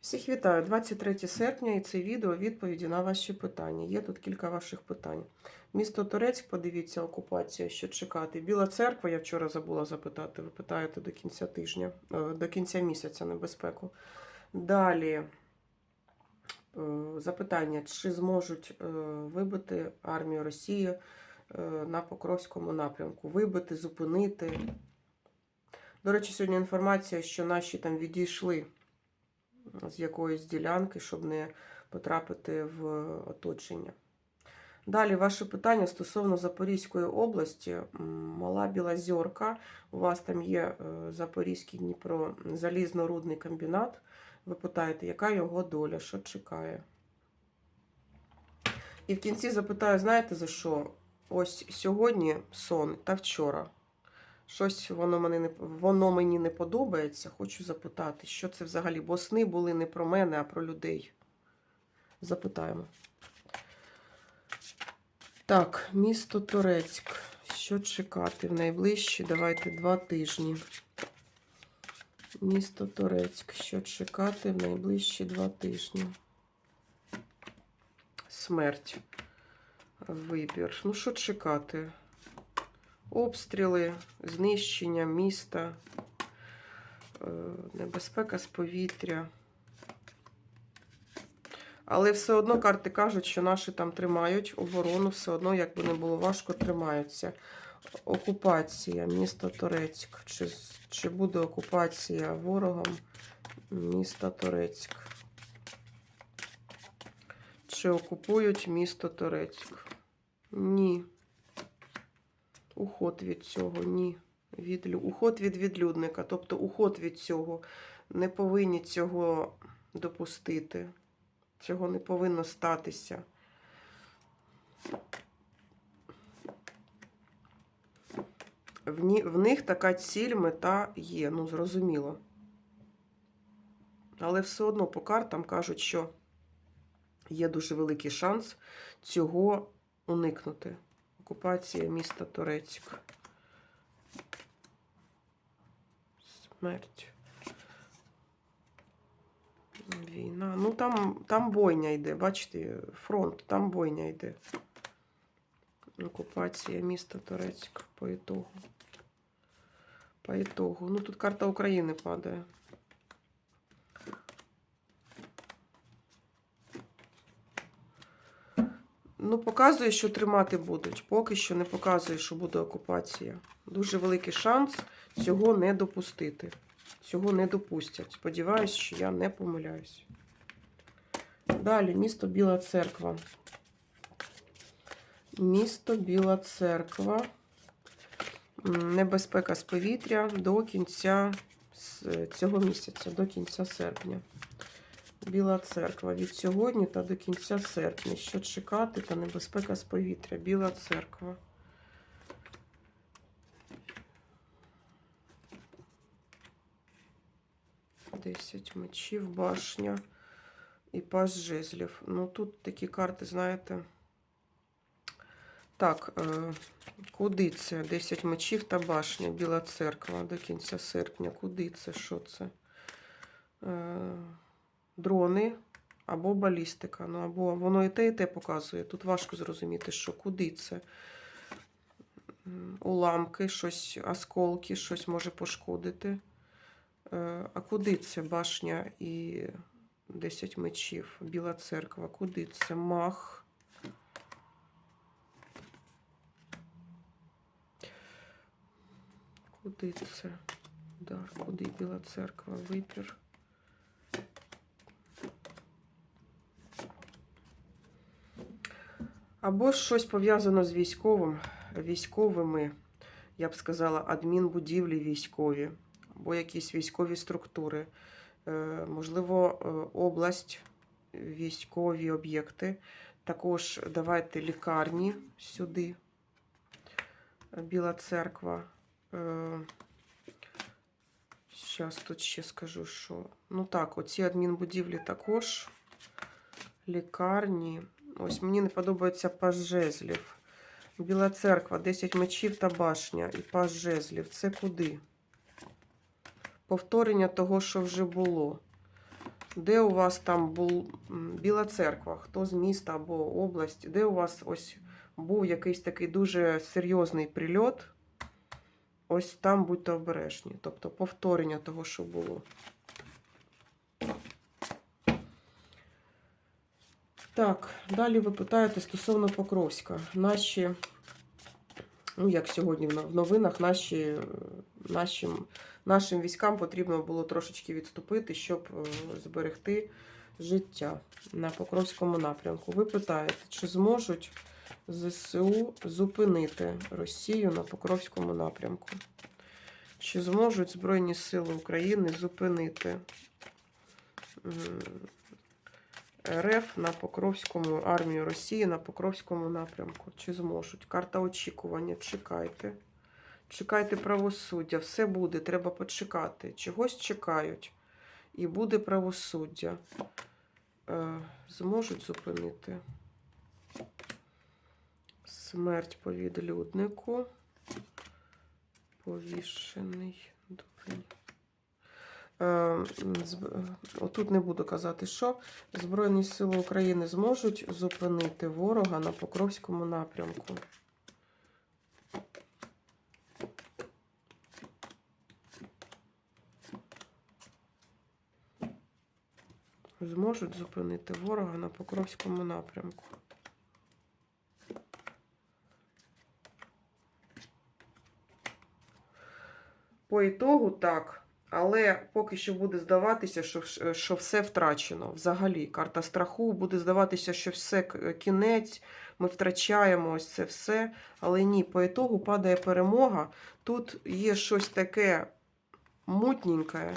Всіх вітаю, 23 серпня і це відео відповіді на ваші питання. Є тут кілька ваших питань. Місто Торецьк, подивіться, окупація, що чекати. Біла церква, я вчора забула запитати. Ви питаєте до кінця тижня, е, до кінця місяця небезпеку. Далі е, запитання: чи зможуть е, вибити армію Росії на Покровському напрямку? Вибити, зупинити. До речі, сьогодні інформація, що наші там відійшли з якоїсь ділянки, щоб не потрапити в оточення. Далі ваше питання стосовно Запорізької області, Мала Білозерка. У вас там є е, Запорізький Дніпро залізно-рудний комбінат. Ви питаєте, яка його доля, що чекає? І в кінці запитаю, знаєте за що? Ось сьогодні сон та вчора. Щось воно, мене не, воно мені не подобається. Хочу запитати, що це взагалі? Бо сни були не про мене, а про людей. Запитаємо. Так, місто Торецьк. Що чекати в найближчі? Давайте два тижні. Місто Торецьк. Що чекати в найближчі два тижні? Смерть. Вибір. Ну, що чекати? Обстріли, знищення міста, е, небезпека з повітря. Але все одно карти кажуть, що наші там тримають оборону, все одно, як би не було важко, тримаються. Окупація, міста Торецьк. Чи, чи буде окупація ворогом міста Торецьк? Чи окупують місто Торецьк? Ні. Уход від цього, ні. Від, уход від відлюдника. Тобто уход від цього. Не повинні цього допустити. Цього не повинно статися. В, ні, в них така ціль, мета є, ну зрозуміло. Але все одно по картам кажуть, що є дуже великий шанс цього уникнути. Окупація міста Турецьк. Смерть. Війна. Ну там, там бойня йде, бачите, фронт, там бойня йде. Окупація міста Турецьк по ітогу. По ітогу. Ну тут карта України падає. Ну, показує, що тримати будуть. Поки що не показує, що буде окупація. Дуже великий шанс цього не допустити. Цього не допустять. Сподіваюсь, що я не помиляюсь. Далі, місто Біла Церква. Місто Біла Церква. Небезпека з повітря до кінця цього місяця, до кінця серпня. Біла церква від сьогодні та до кінця серпня. Що чекати та небезпека з повітря. Біла церква. Десять мечів, башня і пас жезлів. Ну тут такі карти, знаєте. Так, е, куди це? 10 мечів та башня, Біла церква до кінця серпня. Куди це? Що це? Дрони або балістика. Ну, або воно і те, і те показує. Тут важко зрозуміти, що куди це. Уламки, щось, осколки, щось може пошкодити. Е, А куди це башня і 10 мечів? Біла церква. Куди це? Мах. Куди це? Дар, куди Біла церква? Випір. Або щось пов'язано з військовим, військовими, я б сказала, адмінбудівлі військові, або якісь військові структури, Е, можливо, е, область, військові об'єкти. Також давайте лікарні сюди. Біла церква. Зараз тут ще скажу, що. Ну так, оці адмінбудівлі також. Лікарні. Ось мені не подобається пас жезлів. Біла церква, 10 мечів та башня і пас жезлів. Це куди? Повторення того, що вже було. Де у вас там був Біла церква, хто з міста або область, де у вас ось був якийсь такий дуже серйозний прильот, ось там будьте обережні. Тобто повторення того, що було. Так, далі ви питаєте стосовно Покровська. Наші, ну як сьогодні в новинах, наші, е, нашим, нашим військам потрібно було трошечки відступити, щоб е, зберегти життя на Покровському напрямку. Ви питаєте, чи зможуть ЗСУ зупинити Росію на Покровському напрямку? Чи зможуть Збройні Сили України зупинити РФ на Покровському армію Росії на Покровському напрямку? Чи зможуть? Карта очікування. Чекайте. Чекайте правосуддя. Все буде, треба почекати. Чогось чекають. І буде правосуддя. Е, зможуть зупинити. Смерть по відлюднику. Повішений. Дурень. Е, е, Отут не буду казати, що Збройні Сили України зможуть зупинити ворога на Покровському напрямку. Зможуть зупинити ворога на Покровському напрямку. По ітогу так. Але поки що буде здаватися, що, що все втрачено. Взагалі, карта страху буде здаватися, що все кінець, ми втрачаємо ось це все. Але ні, по ітогу падає перемога. Тут є щось таке мутненьке.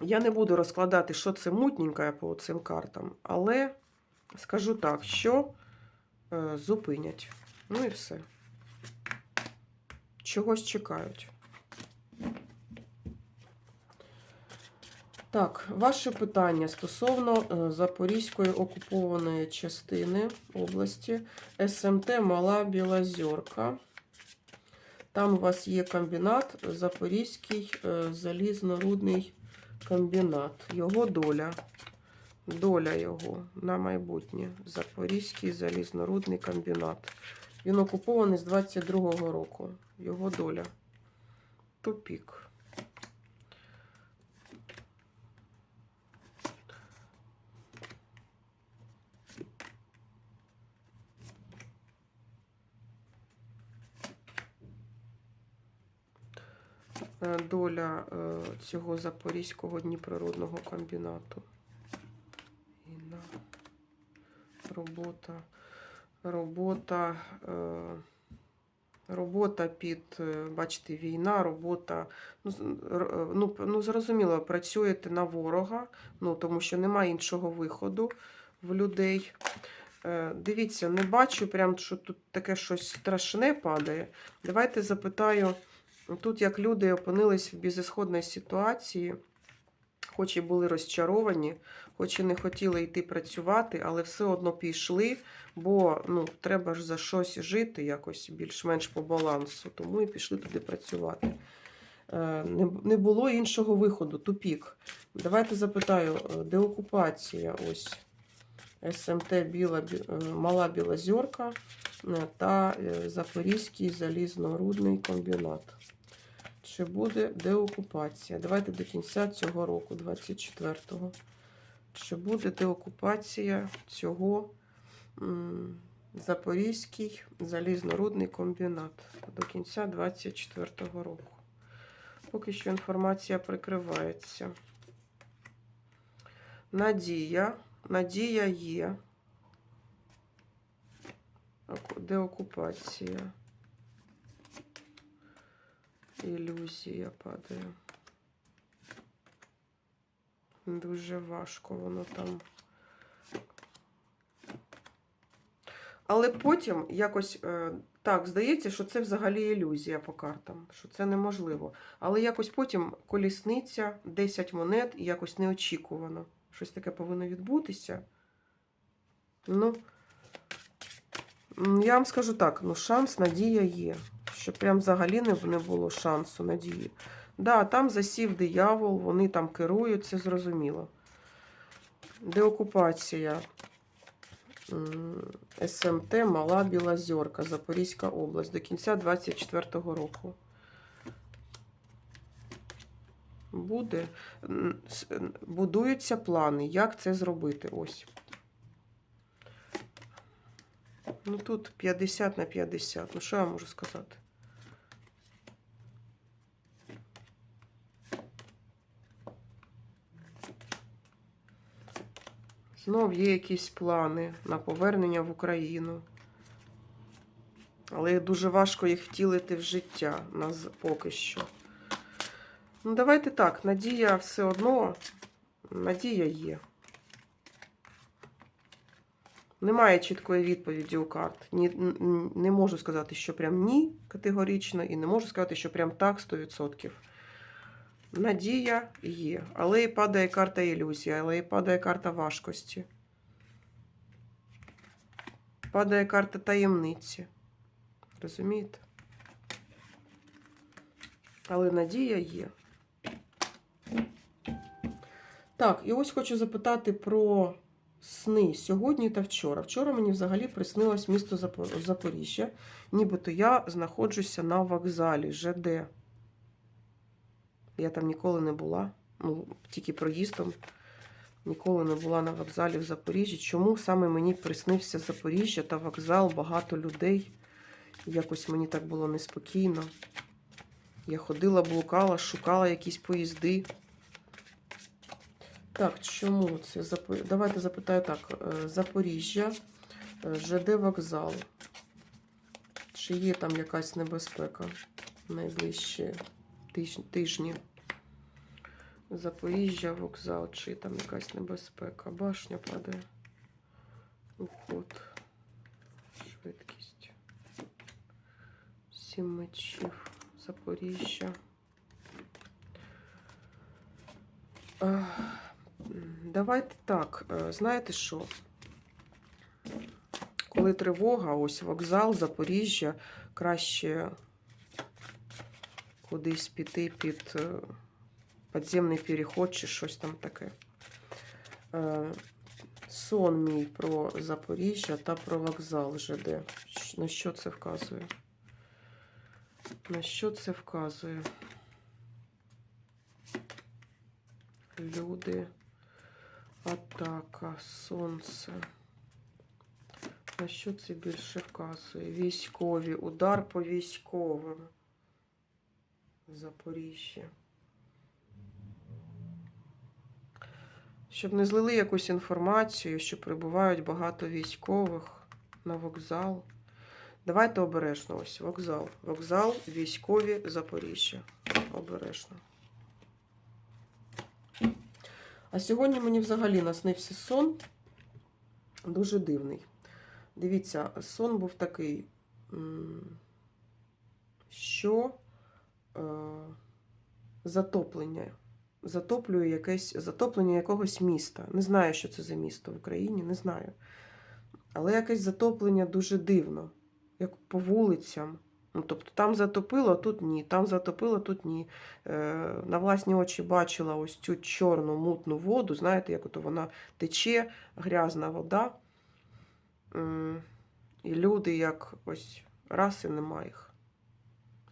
Я не буду розкладати, що це мутненьке по цим картам, але скажу так, що е, зупинять. Ну і все. Чогось чекають. Так, ваше питання стосовно е, Запорізької окупованої частини області СМТ Мала Білозерка. Там у вас є комбінат Запорізький е, залізнорудний комбінат. Його доля. Доля його на майбутнє. Запорізький залізнорудний комбінат. Він окупований з 22-го року. Його доля. Тупік. Доля е, цього Запорізького Дніпрорудного комбінату. Війна. Робота. Робота. е, Робота під, е, бачите, війна, робота. Ну, е, ну, ну, зрозуміло, працюєте на ворога, ну, тому що немає іншого виходу в людей. Е, Дивіться, не бачу прям, що тут таке щось страшне падає. Давайте запитаю. Тут як люди опинились в безісходній ситуації, хоч і були розчаровані, хоч і не хотіли йти працювати, але все одно пішли, бо ну, треба ж за щось жити, якось більш-менш по балансу, тому і пішли туди працювати. Е, Не, було іншого виходу, тупік. Давайте запитаю, е, деокупація ось СМТ Біла, е, Мала Білозерка та Запорізький залізнорудний комбінат. Чи буде деокупація? Давайте до кінця цього року, 24-го. Чи буде деокупація цього м, Запорізький залізнорудний комбінат до кінця 24-го року? Поки що інформація прикривається. Надія. Надія є. Оку- Деокупація. Ілюзія падає. Дуже важко воно там. Але потім якось е, так здається, що це взагалі ілюзія по картам, що це неможливо. Але якось потім колісниця, 10 монет і якось неочікувано. Щось таке повинно відбутися. Ну, я вам скажу так: ну, шанс, надія є. Що прям взагалі не, не було шансу надії. Да, там засів диявол, вони там керують, це зрозуміло. Деокупація. СМТ Мала Білозерка, Запорізька область до кінця 24-го року. Буде. Будуються плани, як це зробити. Ось. Ну тут 50 на 50. Ну що я можу сказати? Знов є якісь плани на повернення в Україну. Але дуже важко їх втілити в життя нас поки що. Ну, давайте так, надія все одно, надія є. Немає чіткої відповіді у карт. Ні, не можу сказати, що прям ні категорично, і не можу сказати, що прям так 100%. Надія є. Але і падає карта ілюзія, але і падає карта важкості. Падає карта таємниці. Розумієте? Але надія є. Так, і ось хочу запитати про сни сьогодні та вчора. Вчора мені взагалі приснилось місто Запоріжжя, нібито я знаходжуся на вокзалі ЖД. Я там ніколи не була, ну, тільки проїздом. Ніколи не була на вокзалі в Запоріжжі. Чому саме мені приснився Запоріжжя та вокзал, багато людей? Якось мені так було неспокійно. Я ходила, блукала, шукала якісь поїзди. Так, чому це? Давайте запитаю так. Е, Запоріжжя, е, ЖД вокзал. Чи є там якась небезпека найближчі тиж- тижні? Запоріжжя, вокзал, чи там якась небезпека? Башня падає. Уход. Швидкість. Сім мечів. Запоріжжя. Давайте так. е, Знаєте що? Коли тривога, ось вокзал, Запоріжжя, краще кудись піти під е, підземний переход чи щось там таке. Е, Сон мій про Запоріжжя та про вокзал ЖД. На що це вказує? На що це вказує? Люди, атака, сонце. На що це більше вказує? Військові, удар по військовим. Запоріжжя. Щоб не злили якусь інформацію, що прибувають багато військових на вокзал. Давайте обережно ось вокзал. Вокзал, військові, Запоріжжя. Обережно. А сьогодні мені взагалі наснився сон дуже дивний. Дивіться, сон був такий, що затоплення. Затоплює якесь затоплення якогось міста. Не знаю, що це за місто в Україні, не знаю. Але якесь затоплення дуже дивно, як по вулицям. Ну, тобто там затопило, тут ні. Там затопило, тут ні. Е, на власні очі бачила ось цю чорну мутну воду. Знаєте, як ото вона тече, грязна вода. М, І люди як ось раз і нема їх.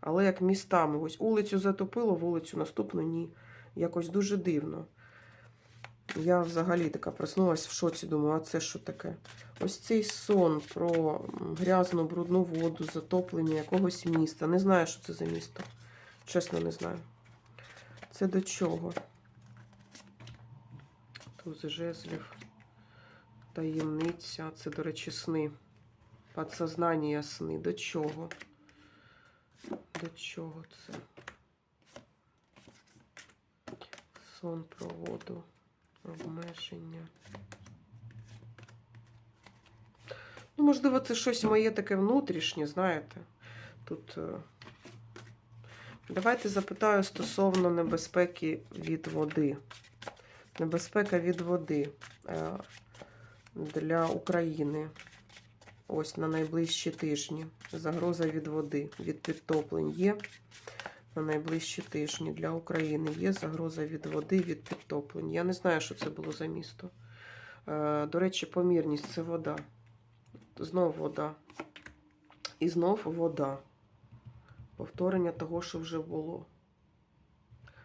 Але як містами, ось вулицю затопило, вулицю наступну ні. Якось дуже дивно. Я взагалі така проснулась в шоці, думаю, а це що таке? Ось цей сон про грязну, брудну воду, затоплення якогось міста. Не знаю, що це за місто. Чесно, не знаю. Це до чого? Туз жезлів, таємниця. Це, до речі, сни. Подсознання сни. До чого? До чого це? Сон про воду, обмеження. Ну, можливо, це щось моє таке внутрішнє, знаєте. Тут. е, Давайте запитаю стосовно небезпеки від води. Небезпека від води е, для України. Ось на найближчі тижні. Загроза від води, від підтоплень є. на найближчі тижні для України. Є загроза від води, від підтоплень. Я не знаю, що це було за місто. Е, До речі, помірність це вода. Знов вода. І знов вода. Повторення того, що вже було.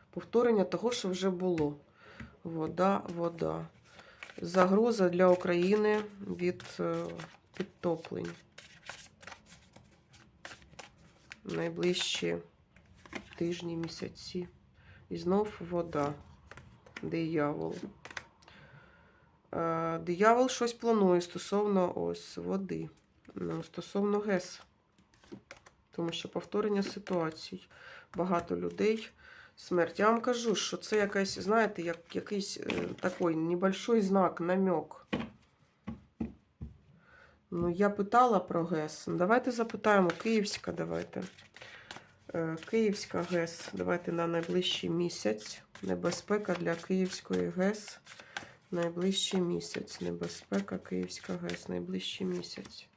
Повторення того, що вже було. Вода, вода. Загроза для України від е, підтоплень. Найближчі тижні, місяці. І знов вода. Диявол. Е, Диявол щось планує стосовно ось води. Ну, стосовно ГЕС. Тому що повторення ситуацій. Багато людей. Смерть. Я вам кажу, що це якась, знаєте, як якийсь е, такий небольшой знак, намек. Ну, я питала про ГЕС. Давайте запитаємо. Київська, давайте. Е, Київська ГЕС. Давайте на найближчий місяць. Небезпека для Київської ГЕС. Найближчий місяць. Небезпека Київська ГЕС. Найближчий місяць.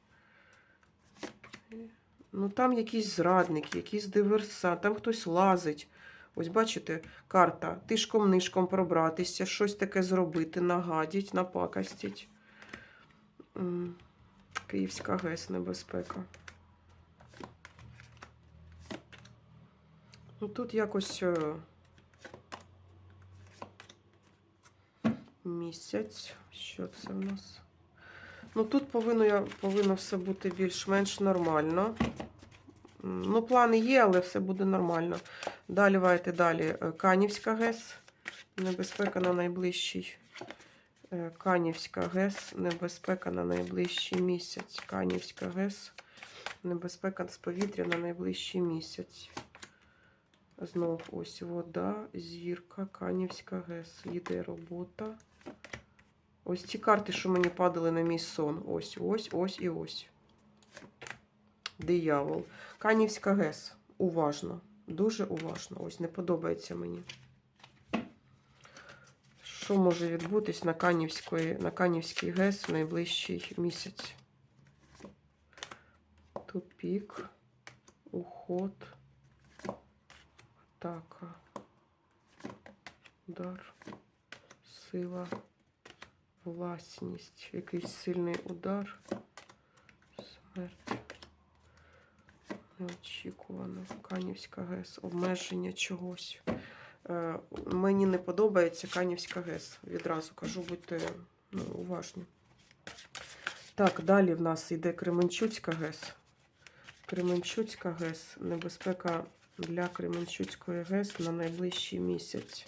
Ну, там якісь зрадники, якісь диверсант, там хтось лазить. Ось бачите, карта. Тишком-нишком пробратися, щось таке зробити, нагадіть, напакастіть. Київська ГЕС небезпека. Ну тут якось е, місяць. Що це в нас? Ну тут повинно, я- повинно все бути більш-менш нормально. Ну, плани є, але все буде нормально. Далі давайте далі. Е, Канівська ГЕС. Небезпека на найближчий. Е, Канівська ГЕС. Небезпека на найближчий місяць. Канівська ГЕС. Небезпека з повітря на найближчий місяць. Знов ось вода, зірка, Канівська ГЕС. Йде робота. Ось ці карти, що мені падали на мій сон. Ось, ось, ось і ось. Диявол. Канівська ГЕС. Уважно. Дуже уважно. Ось не подобається мені. Що може відбутись на Канівської, на Канівській ГЕС в найближчий місяць? Тупік, уход, атака, удар, сила, власність, якийсь сильний удар, смерть. Неочікувано. Канівська ГЕС. Обмеження чогось. Е, мені не подобається Канівська ГЕС. Відразу кажу, будьте ну, уважні. Так, далі в нас йде Кременчуцька ГЕС. Кременчуцька ГЕС. Небезпека для Кременчуцької ГЕС на найближчий місяць.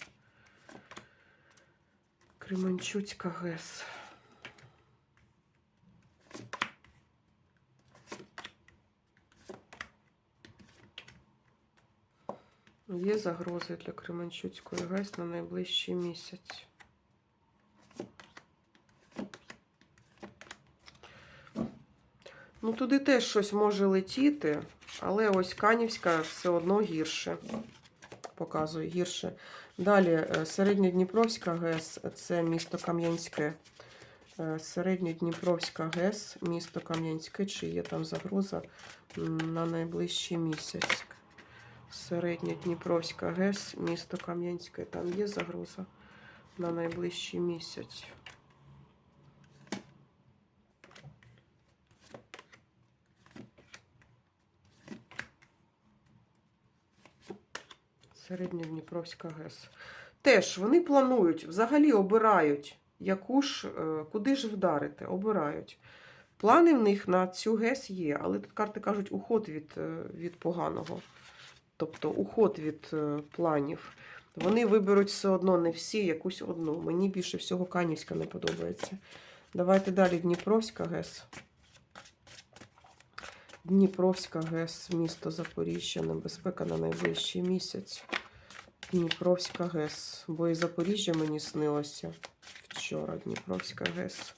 Кременчуцька ГЕС. Є загрози для Кременчуцької ГЕС на найближчий місяць. Ну, туди теж щось може летіти, але ось Канівська все одно гірше. Показує гірше. Далі е, Середньодніпровська ГЕС це місто Кам'янське. Е, Середньодніпровська ГЕС, місто Кам'янське, чи є там загроза на найближчий місяць. Середньодніпровська ГЕС, місто Кам'янське. Там є загроза на найближчий місяць. Середньодніпровська ГЕС. Теж вони планують, взагалі обирають, яку ж, е, куди ж вдарити, обирають. Плани в них на цю ГЕС є, але тут карти кажуть уход від, е, від поганого. Тобто уход від е, планів. Вони виберуть все одно не всі, якусь одну. Мені більше всього Канівська не подобається. Давайте далі Дніпровська ГЕС. Дніпровська ГЕС, місто Запоріжжя, небезпека на найближчий місяць. Дніпровська ГЕС. Бо і Запоріжжя мені снилося вчора. Дніпровська ГЕС.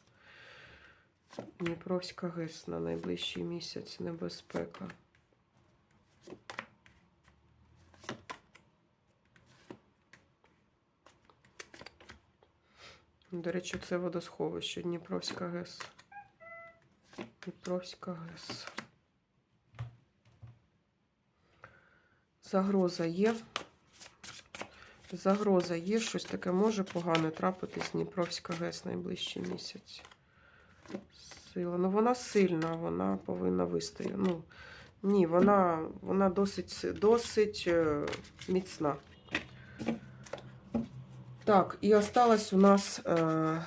Дніпровська ГЕС на найближчий місяць. Небезпека. До речі, це водосховище Дніпровська ГЕС. Дніпровська ГЕС. Загроза є. Загроза є, щось таке може погане трапитись Дніпровська ГЕС найближчий місяць. Сила. Ну, вона сильна, вона повинна вистояти. Ну, ні, вона, вона досить, досить е, міцна. Так, і осталась у нас, е,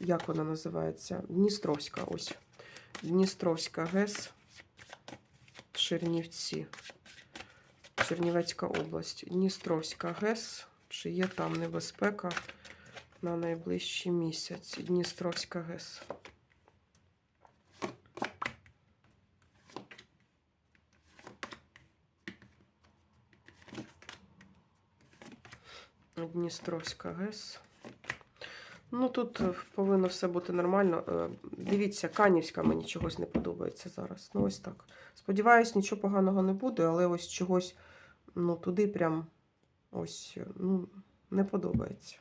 як вона називається? Дністровська. Ось. Дністровська ГЕС. Чернівці. Чернівецька область. Дністровська ГЕС. Чи є там небезпека на найближчий місяць? Дністровська ГЕС. Дністровська ГЕС. Ну, тут е, повинно все бути нормально. Е, Дивіться, Канівська мені чогось не подобається зараз. Ну, ось так. Сподіваюсь, нічого поганого не буде, але ось чогось ну, туди прям ось е, ну, не подобається.